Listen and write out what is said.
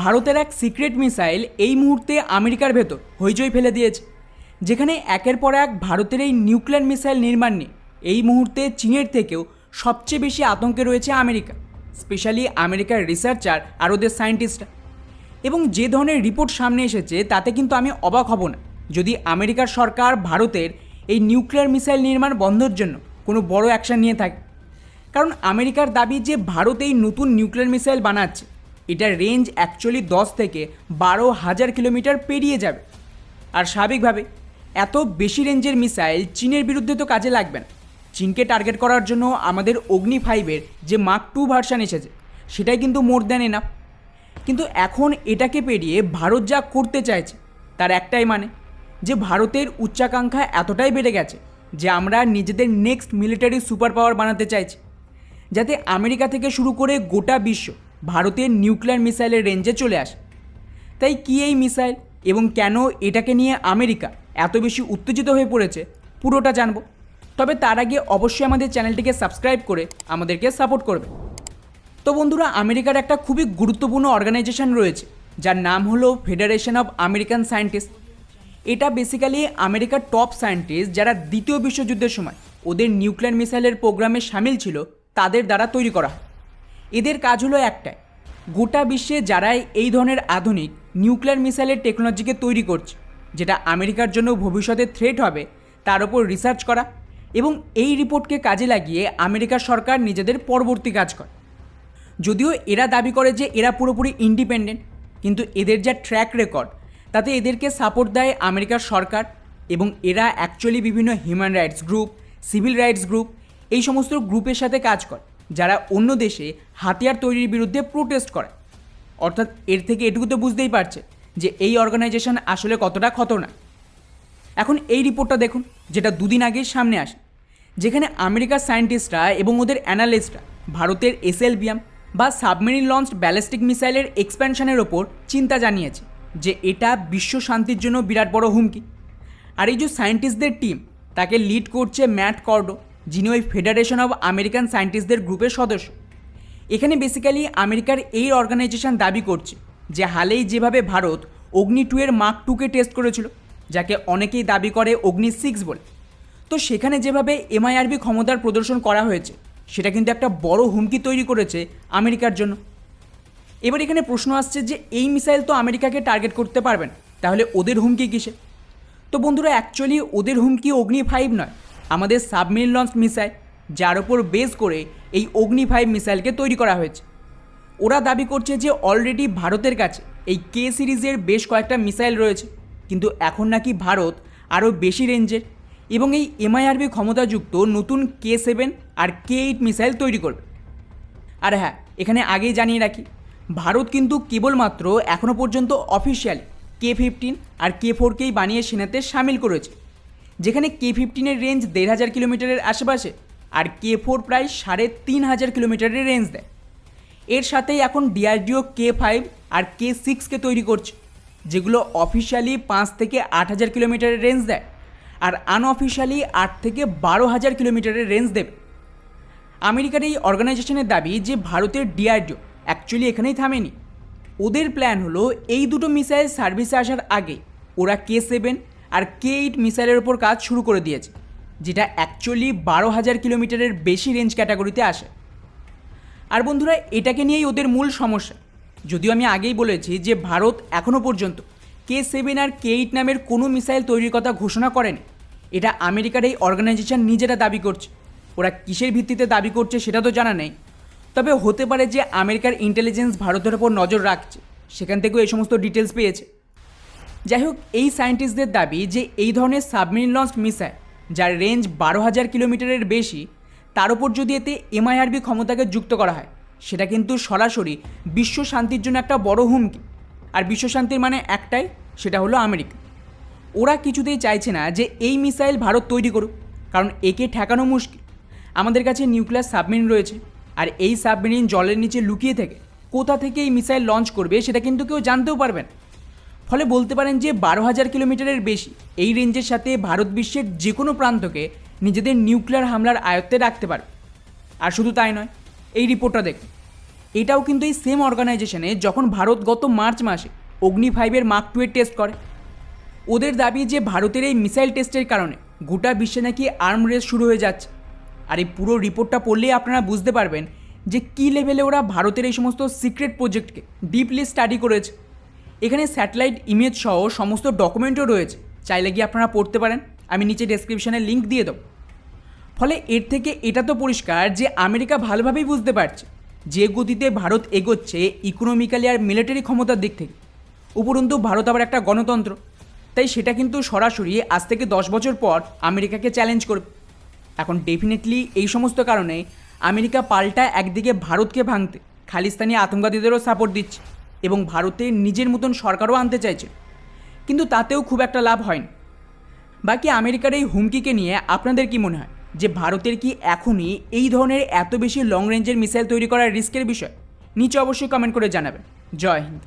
ভারতের এক secret missile এই মুহূর্তে আমেরিকার ভেতর হইচই ফেলে দিয়েছে। যেখানে একের পর এক ভারতের এই নিউক্লিয়ার মিসাইল নির্মাণ নিয়ে এই মুহূর্তে চীনের থেকেও সবচেয়ে বেশি আতঙ্কে রয়েছে আমেরিকা, স্পেশালি আমেরিকার রিসার্চার আর ওদের সায়েন্টিস্টরা। এবং যে ধরনের রিপোর্ট সামনে এসেছে, তাতে কিন্তু আমি অবাক হব না। যদি আমেরিকার সরকার ভারতের এই নিউক্লিয়ার মিসাইল নির্মাণ বন্ধের জন্য কোনো বড় অ্যাকশন নিয়ে থাকে। কারণ আমেরিকার দাবি যে ভারত এই নতুন নিউক্লিয়ার মিসাইল বানাচ্ছে এটার রেঞ্জ অ্যাকচুয়ালি দশ থেকে বারো হাজার কিলোমিটার পেরিয়ে যাবে। আর স্বাভাবিকভাবে এত বেশি রেঞ্জের মিসাইল চীনের বিরুদ্ধে তো কাজে লাগবে না। চীনকে টার্গেট করার জন্য আমাদের অগ্নি ফাইভের যে মার্ক টু ভার্সান এসেছে, সেটাই কিন্তু মোর দেন এনাফ কিন্তু এখন এটাকে পেরিয়ে ভারত যা করতে চাইছে, তার একটাই মানে যে ভারতের উচ্চাকাঙ্ক্ষা এতটাই বেড়ে গেছে যে আমরা নিজেদের নেক্সট মিলিটারি সুপার পাওয়ার বানাতে চাইছি। যাতে আমেরিকা থেকে শুরু করে গোটা বিশ্ব ভারতের নিউক্লিয়ার মিসাইলের রেঞ্জে চলে আসে। তাই কী এই মিসাইল এবং কেন এটাকে নিয়ে আমেরিকা এত বেশি উত্তেজিত হয়ে পড়েছে পুরোটা জানব। তবে তার আগে অবশ্যই আমাদের চ্যানেলটিকে সাবস্ক্রাইব করে আমাদেরকে সাপোর্ট করবে। তো বন্ধুরা, আমেরিকার একটা খুবই গুরুত্বপূর্ণ অর্গানাইজেশন রয়েছে, যার নাম হলো ফেডারেশন অফ আমেরিকান সায়েন্টিস্ট এটা বেসিক্যালি আমেরিকার টপ সায়েন্টিস্ট যারা দ্বিতীয় বিশ্বযুদ্ধের সময় ওদের নিউক্লিয়ার মিসাইলের প্রোগ্রামে সামিল ছিল, তাদের দ্বারা তৈরি করা হয়। এদের কাজ হলো একটাই, গোটা বিশ্বে যারাই এই ধরনের আধুনিক নিউক্লিয়ার মিসাইলের টেকনোলজিকে তৈরি করছে, যেটা আমেরিকার জন্য ভবিষ্যতে থ্রেট হবে, তার উপর রিসার্চ করা এবং এই রিপোর্টকে কাজে লাগিয়ে আমেরিকার সরকার নিজেদের পরবর্তী কাজ করে। যদিও এরা দাবি করে যে এরা পুরোপুরি ইন্ডিপেন্ডেন্ট কিন্তু এদের যা ট্র্যাক রেকর্ড তাতে এদেরকে সাপোর্ট দেয় আমেরিকার সরকার এবং এরা অ্যাকচুয়ালি বিভিন্ন human rights group civil rights group এই সমস্ত গ্রুপের সাথে কাজ করে। যারা অন্য দেশে হাতিয়ার তৈরির বিরুদ্ধে প্রোটেস্ট করে। অর্থাৎ এর থেকে এটুকু তো বুঝতেই পারছে যে এই অর্গানাইজেশন আসলে কতটা খতরনাক। এখন এই রিপোর্টটা দেখুন, যেটা দুদিন আগে সামনে আসে, যেখানে আমেরিকার সায়েন্টিস্টরা এবং ওদের অ্যানালিস্টরা ভারতের এসএলবিএম বা সাবমেরিন লঞ্চ ব্যালিস্টিক মিসাইলের এক্সপ্যানশনের ওপর চিন্তা জানিয়েছে যে এটা বিশ্ব শান্তির জন্য বিরাট বড় হুমকি। আর এই যে সায়েন্টিস্টদের টিম তাকে লিড করছে ম্যাট কর্ডো যিনি ওই ফেডারেশন অব আমেরিকান সায়েন্টিস্টদের গ্রুপের সদস্য। এখানে বেসিক্যালি আমেরিকার এই অর্গানাইজেশন দাবি করছে যে হালেই যেভাবে ভারত অগ্নি টু এর মার্ক টুকে টেস্ট করেছিল, যাকে অনেকেই দাবি করে অগ্নি সিক্স বলে। তো সেখানে যেভাবে এমআইআরবি ক্ষমতার প্রদর্শন করা হয়েছে, সেটা কিন্তু একটা বড় হুমকি তৈরি করেছে আমেরিকার জন্য। এবার এখানে প্রশ্ন আসছে যে এই মিসাইল তো আমেরিকাকে টার্গেট করতে পারবেন তাহলে ওদের হুমকি কিসে তো বন্ধুরা অ্যাকচুয়ালি ওদের হুমকি অগ্নি ফাইভ নয়। আমাদের সাবমেরিন লঞ্চ মিসাইল, যার ওপর বেস করে এই অগ্নি ফাইভ মিসাইলকে তৈরি করা হয়েছে। ওরা দাবি করছে যে অলরেডি ভারতের কাছে এই কে সিরিজের বেশ কয়েকটা মিসাইল রয়েছে, কিন্তু এখন নাকি ভারত আরও বেশি রেঞ্জের এবং এই এমআইআরবি ক্ষমতাযুক্ত নতুন কে সেভেন আর কে এইট মিসাইল তৈরি করবে। আর হ্যাঁ এখানে আগেই জানিয়ে রাখি, ভারত কিন্তু কেবলমাত্র এখনও পর্যন্ত অফিসিয়ালি কে ফিফটিন আর কে ফোরকেই বানিয়ে সেনাতে সামিল করেছে। যেখানে কে ফিফটিনের রেঞ্জ দেড় হাজার কিলোমিটারের আশেপাশে আর কে ফোর প্রায় সাড়ে তিন হাজার কিলোমিটারের রেঞ্জ দেয়। এর সাথেই এখন ডিআরডিও কে ফাইভ আর কে সিক্সকে তৈরি করছে, যেগুলো অফিসিয়ালি পাঁচ থেকে আট হাজার কিলোমিটারের রেঞ্জ দেয় আর আনঅফিসিয়ালি আট থেকে বারো হাজার কিলোমিটারের রেঞ্জ দেবে। আমেরিকার এই অর্গানাইজেশনের দাবি যে ভারতের ডিআরডিও অ্যাকচুয়ালি এখানেই থামেনি। ওদের প্ল্যান হলো এই দুটো মিসাইল সার্ভিসে আসার আগে ওরা কে সেভেন আর কে এইট মিসাইলের ওপর কাজ শুরু করে দিয়েছে, যেটা অ্যাকচুয়ালি বারো হাজার কিলোমিটারের বেশি রেঞ্জ ক্যাটাগরিতে আসে। আর বন্ধুরা, এটাকে নিয়েই ওদের মূল সমস্যা। যদিও আমি আগেই বলেছি যে ভারত এখনও পর্যন্ত কে সেভেন আর কে এইট নামের কোনো মিসাইল তৈরির কথা ঘোষণা করেনি। এটা আমেরিকার এই অর্গানাইজেশন নিজেরা দাবি করছে। ওরা কিসের ভিত্তিতে দাবি করছে সেটা তো জানা নেই। তবে হতে পারে যে আমেরিকার ইন্টেলিজেন্স ভারতের ওপর নজর রাখছে। সেখান থেকেও এই সমস্ত ডিটেলস পেয়েছে। যাই হোক এই সায়েন্টিস্টদের দাবি যে এই ধরনের সাবমেরিন লঞ্চ মিসাইল, যার রেঞ্জ বারো হাজার কিলোমিটারের বেশি, তার উপর যদি এতে এমআইআরবি ক্ষমতাকে যুক্ত করা হয়, সেটা কিন্তু সরাসরি বিশ্ব শান্তির জন্য একটা বড় হুমকি। আর বিশ্ব শান্তির মানে একটাই, সেটা হলো আমেরিকা। ওরা কিছুতেই চাইছে না যে এই মিসাইল ভারত তৈরি করুক, কারণ একে ঠেকানো মুশকিল। আমাদের কাছে নিউক্লিয়ার সাবমেরিন রয়েছে, আর এই সাবমেরিন জলের নিচে লুকিয়ে থেকে কোথা থেকে এই মিসাইল লঞ্চ করবে, সেটা কিন্তু কেউ জানতেও পারবেন ফলে বলতে পারেন যে বারো হাজার কিলোমিটারের বেশি এই রেঞ্জের সাথে ভারত বিশ্বের যে কোনো প্রান্তকে নিজেদের নিউক্লিয়ার হামলার আয়ত্তে রাখতে পারে আর শুধু তাই নয়, এই রিপোর্টটা দেখুন। এটাও কিন্তু এই সেম অর্গানাইজেশনে যখন ভারত গত মার্চ মাসে অগ্নি ফাইভের মার্ক টু এর টেস্ট করে, ওদের দাবি যে ভারতের এই মিসাইল টেস্টের কারণে গোটা বিশ্বে নাকি আর্ম রেস শুরু হয়ে যাচ্ছে। আর এই পুরো রিপোর্টটা পড়লেই আপনারা বুঝতে পারবেন যে কী লেভেলে ওরা ভারতের এই সমস্ত সিক্রেট প্রজেক্টকে ডিপলি স্টাডি করেছে। এখানে স্যাটেলাইট ইমেজ সহ সমস্ত ডকুমেন্টও রয়েছে। চাইলে গিয়ে আপনারা পড়তে পারেন। আমি নিচে ডেসক্রিপশানে লিঙ্ক দিয়ে দেবো। ফলে এর থেকে এটা তো পরিষ্কার যে আমেরিকা ভালোভাবেই বুঝতে পারছে যে গতিতে ভারত এগোচ্ছে ইকোনমিক্যালি আর মিলিটারি ক্ষমতার দিক থেকে। উপরন্তু ভারত আবার একটা গণতন্ত্র। তাই সেটা কিন্তু সরাসরি আজ থেকে দশ বছর পর আমেরিকাকে চ্যালেঞ্জ করবে। এখন ডেফিনেটলি এই সমস্ত কারণে আমেরিকা পাল্টা একদিকে ভারতকে ভাঙতে খালিস্তানি আতঙ্কবাদীদেরও সাপোর্ট দিচ্ছে। এবং ভারতে নিজের মতন সরকারও আনতে চাইছে। কিন্তু তাতেও খুব একটা লাভ হয়নি। বাকি আমেরিকার এই হুমকিকে নিয়ে আপনাদের কি মনে হয় যে ভারতের কি এখনই এই ধরনের এত বেশি লং রেঞ্জের মিসাইল তৈরি করার রিস্কের বিষয়? নিচে অবশ্যই কমেন্ট করে জানাবেন। জয় হিন্দ।